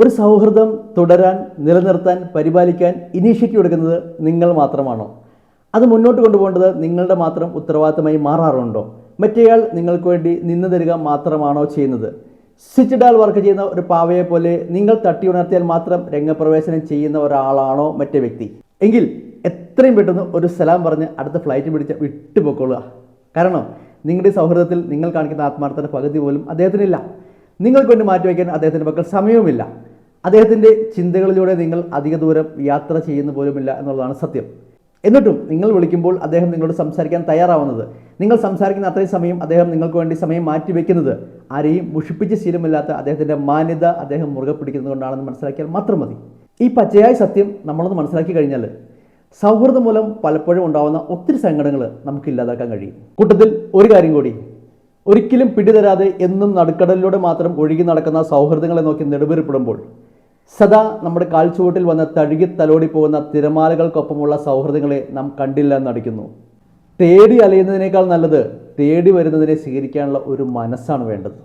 ഒരു സൗഹൃദം തുടരാൻ നിലനിർത്താൻ പരിപാലിക്കാൻ ഇനീഷ്യേറ്റീവ് എടുക്കുന്നത് നിങ്ങൾ മാത്രമാണോ? അത് മുന്നോട്ട് കൊണ്ടുപോകേണ്ടത് നിങ്ങളുടെ മാത്രം ഉത്തരവാദിത്തമായി മാറാറുണ്ടോ? മറ്റേയാൾ നിങ്ങൾക്ക് വേണ്ടി നിന്ന് തരിക മാത്രമാണോ ചെയ്യുന്നത്? സ്വിച്ചിഡാൽ വർക്ക് ചെയ്യുന്ന ഒരു പാവയെ പോലെ നിങ്ങൾ തട്ടി ഉണർത്തിയാൽ മാത്രം രംഗപ്രവേശനം ചെയ്യുന്ന ഒരാളാണോ മറ്റേ വ്യക്തി? എങ്കിൽ എത്രയും പെട്ടെന്ന് ഒരു സലാം പറഞ്ഞ് അടുത്ത ഫ്ലൈറ്റ് പിടിച്ച വിട്ടുപൊക്കൊള്ളുക. കാരണം നിങ്ങളുടെ സൗഹൃദത്തിൽ നിങ്ങൾ കാണിക്കുന്ന ആത്മാർത്ഥത പകുതി പോലും അദ്ദേഹത്തിനില്ല. നിങ്ങൾക്ക് മാറ്റി മാറ്റിവെക്കാൻ അദ്ദേഹത്തിന്റെ പക്കൽ സമയവുമില്ല. അദ്ദേഹത്തിന്റെ ചിന്തകളിലൂടെ നിങ്ങൾ അധിക ദൂരം യാത്ര ചെയ്യുന്ന പോലുമില്ല എന്നുള്ളതാണ് സത്യം. എന്നിട്ടും നിങ്ങൾ വിളിക്കുമ്പോൾ അദ്ദേഹം നിങ്ങളോട് സംസാരിക്കാൻ തയ്യാറാവുന്നത്. നിങ്ങൾ സംസാരിക്കുന്ന അത്രയും സമയം അദ്ദേഹം നിങ്ങൾക്ക് വേണ്ടി സമയം മാറ്റിവെക്കുന്നത് ആരെയും മുഷിപ്പിച്ച് ശീലമില്ലാത്ത അദ്ദേഹത്തിന്റെ മാന്യത അദ്ദേഹം മുറുകെ പിടിക്കുന്നത് കൊണ്ടാണെന്ന് മനസ്സിലാക്കിയാൽ മാത്രം മതി. ഈ പച്ചയായ സത്യം നമ്മളൊന്ന് മനസ്സിലാക്കി കഴിഞ്ഞാൽ സൗഹൃദം മൂലം പലപ്പോഴും ഉണ്ടാകുന്ന ഒത്തിരി സങ്കടങ്ങൾ നമുക്ക് ഇല്ലാതാക്കാൻ കഴിയും. കൂട്ടത്തിൽ ഒരു കാര്യം കൂടി ഒരിക്കലും പിടിതരാതെ എന്നും നടുക്കടലിലൂടെ മാത്രം ഒഴുകി നടക്കുന്ന സൗഹൃദങ്ങളെ നോക്കി നെടുവേർപ്പെടുമ്പോൾ സദാ നമ്മുടെ കാൽച്ചുവട്ടിൽ വന്ന് തഴുകി തലോടി പോകുന്ന തിരമാലകൾക്കൊപ്പമുള്ള സൗഹൃദങ്ങളെ നാം കണ്ടില്ല എന്നടിക്കുന്നു തേടി അലയുന്നതിനേക്കാൾ നല്ലത് തേടി വരുന്നതിനെ സ്വീകരിക്കാനുള്ള ഒരു മനസ്സാണ് വേണ്ടത്.